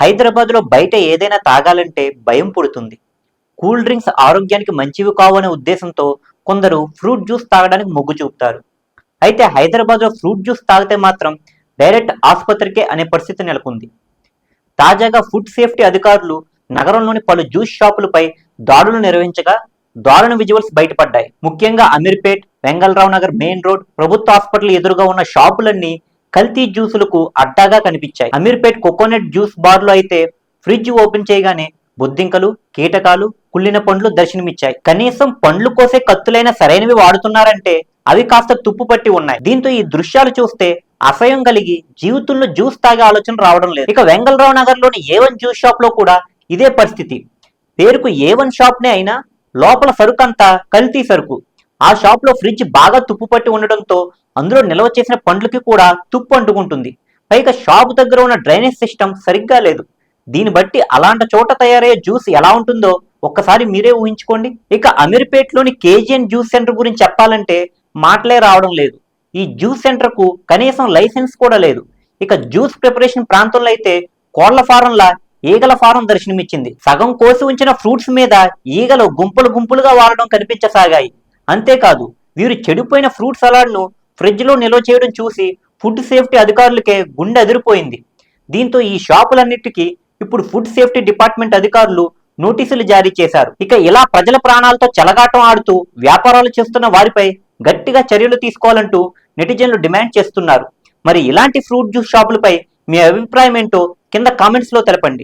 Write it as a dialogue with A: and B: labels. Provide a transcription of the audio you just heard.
A: హైదరాబాద్లో బయట ఏదైనా తాగాలంటే భయం పుడుతుంది. కూల్ డ్రింక్స్ ఆరోగ్యానికి మంచివి కావనే ఉద్దేశంతో కొందరు ఫ్రూట్ జ్యూస్ తాగడానికి మొగ్గు చూపుతారు. అయితే హైదరాబాద్లో ఫ్రూట్ జ్యూస్ తాగితే మాత్రం డైరెక్ట్ ఆసుపత్రికే అనే పరిస్థితి నెలకొంది. తాజాగా ఫుడ్ సేఫ్టీ అధికారులు నగరంలోని పలు జ్యూస్ షాపులపై దాడులు నిర్వహించగా దారుణ విజువల్స్ బయటపడ్డాయి. ముఖ్యంగా అమీర్పేట్ వెంగళరావు నగర్ మెయిన్ రోడ్ ప్రభుత్వ హాస్పిటల్ ఎదురుగా ఉన్న షాపులన్నీ కల్తీ జ్యూసులకు అడ్డాగా కనిపించాయి. అమీర్పేట్ కోకోనట్ జ్యూస్ బార్లో అయితే ఫ్రిడ్జ్ ఓపెన్ చేయగానే బొద్దింకలు కీటకాలు కుళ్ళిన పండ్లు దర్శనమిచ్చాయి. కనీసం పండ్లు కోసే కత్తులైన సరైనవి వాడుతున్నారంటే అవి కాస్త తుప్పు పట్టి ఉన్నాయి. దీంతో ఈ దృశ్యాలు చూస్తే అసహ్యం కలిగి జీవితంలో జ్యూస్ తాగే ఆలోచన రావడం లేదు. ఇక వెంగళరావు నగర్లోని ఏ వన్ జ్యూస్ షాప్లో కూడా ఇదే పరిస్థితి. పేరుకు ఏ వన్ షాప్ నే అయినా లోపల సరుకు అంతా కల్తీ సరుకు. ఆ షాప్లో ఫ్రిడ్జ్ బాగా తుప్పు పట్టి ఉండడంతో అందులో నిల్వ చేసిన పండ్లకి కూడా తుప్పు అంటుకుంటుంది. పైగా షాప్ దగ్గర ఉన్న డ్రైనేజ్ సిస్టమ్ సరిగ్గా లేదు. దీన్ని బట్టి అలాంటి చోట తయారయ్యే జ్యూస్ ఎలా ఉంటుందో ఒక్కసారి మీరే ఊహించుకోండి. ఇక అమీర్పేట్లోని కేజీఎన్ జ్యూస్ సెంటర్ గురించి చెప్పాలంటే మాటలే రావడం లేదు. ఈ జ్యూస్ సెంటర్కు కనీసం లైసెన్స్ కూడా లేదు. ఇక జ్యూస్ ప్రిపరేషన్ ప్రాంతంలో అయితే కోళ్ళ ఫారంలా ఈగల ఫారం దర్శనమిచ్చింది. సగం కోసి ఉంచిన ఫ్రూట్స్ మీద ఈగలు గుంపులు గుంపులుగా వాడడం కనిపించసాగాయి. అంతేకాదు వీరు చెడిపోయిన ఫ్రూట్ సలాడ్ను ఫ్రిడ్జ్లో నిల్వ చేయడం చూసి ఫుడ్ సేఫ్టీ అధికారులకే గుండె అదిరిపోయింది. దీంతో ఈ షాపులన్నిటికీ ఇప్పుడు ఫుడ్ సేఫ్టీ డిపార్ట్మెంట్ అధికారులు నోటీసులు జారీ చేశారు. ఇక ఇలా ప్రజల ప్రాణాలతో చెలగాటం ఆడుతూ వ్యాపారాలు చేస్తున్న వారిపై గట్టిగా చర్యలు తీసుకోవాలంటూ నెటిజన్లు డిమాండ్ చేస్తున్నారు. మరి ఇలాంటి ఫ్రూట్ జ్యూస్ షాపులపై మీ అభిప్రాయం ఏంటో కింద కామెంట్స్లో తెలపండి.